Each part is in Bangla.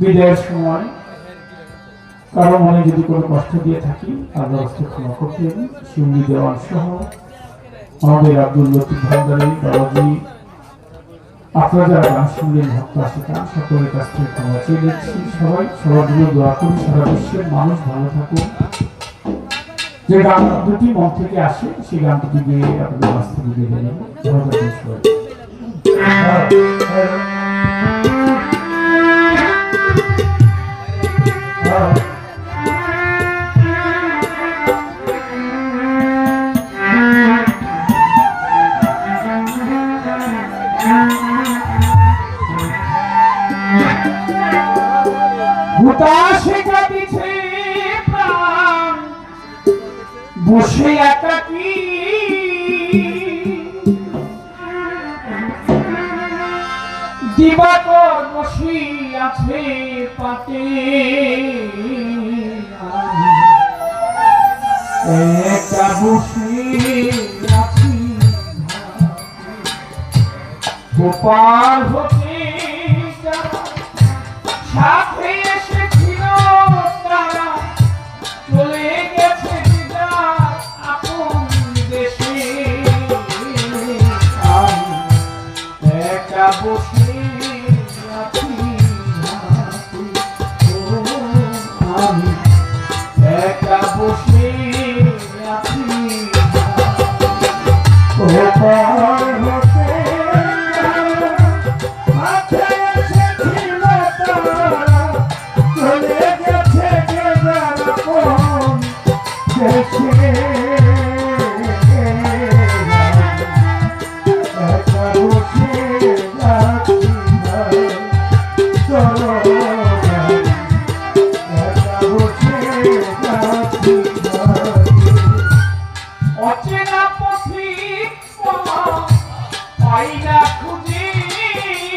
বিদায়ের সময় কারও মনে যদি কোনো কষ্ট দিয়ে থাকি আল্লাহ ক্ষমা করতেন শিউলি দেওয়ান সহ আমাদের আব্দুল লতিফ ভান্ডারী, বাবাজি, আপনারা যারা গান শুনলেন, ভক্ত আশিকান সকলের কাছ থেকে ক্ষমা চেয়ে দিচ্ছি সবাই, সবার জন্য দোয়া করি সারা বিশ্বের মানুষ ভালো থাকুক যে গান দুটি মন থেকে আসে, সেই গান দুটি দিয়ে আপনাদের কাছ থেকে দিয়ে দেবেন ভালো থাকুন বসে একাকি দিবাকর বসে আছে পাতে। একা বসে আছি। গোপাল হতে যারা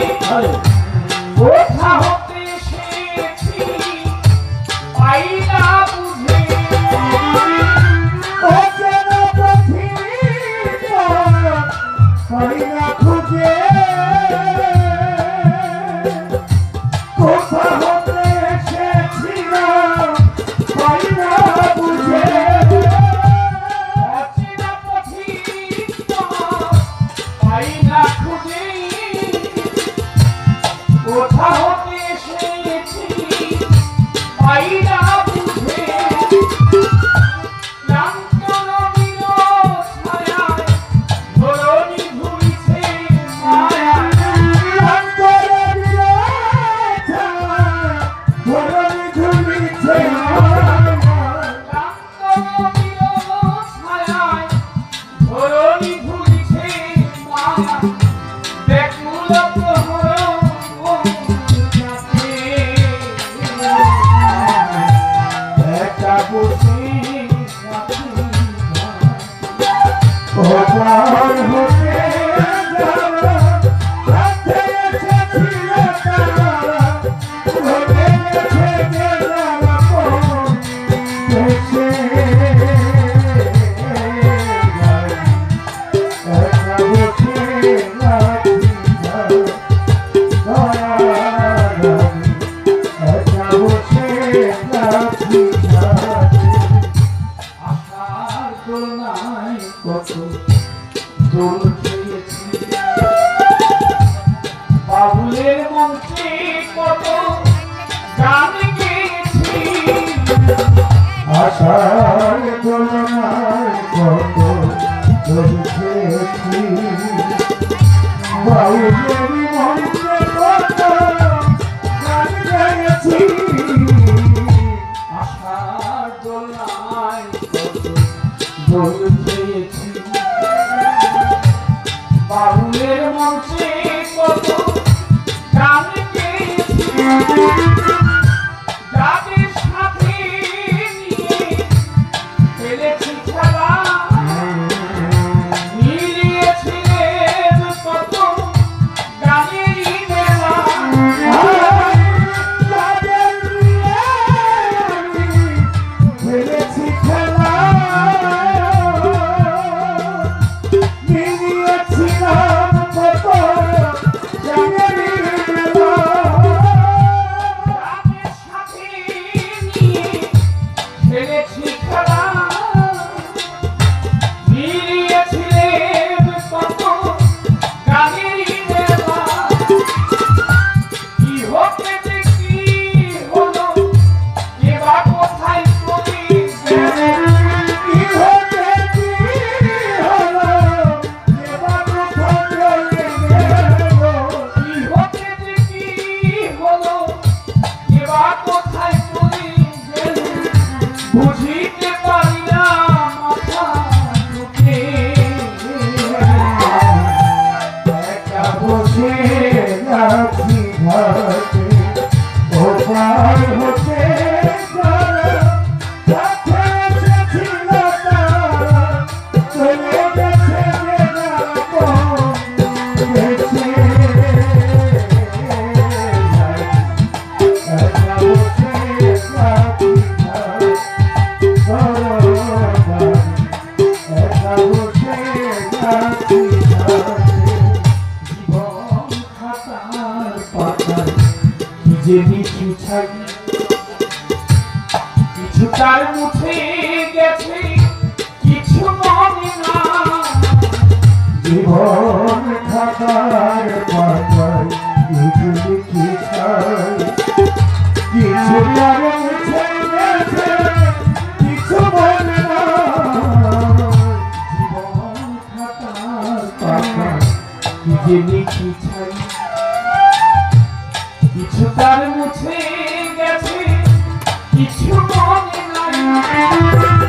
একা ভগবান আশার দোলনায় কত দোল যেদি পিছাই কিছু তার মুখে গেছে, কিছু মনে না। জীবন খাতার পাতায় নিজে পিছাই কিছু তার মুখে গেছে, কিছু মনে না। জীবন খাতার পাতায় নিজে পিছাই কিছু তার মুছে গেছে কিছু মনে নাই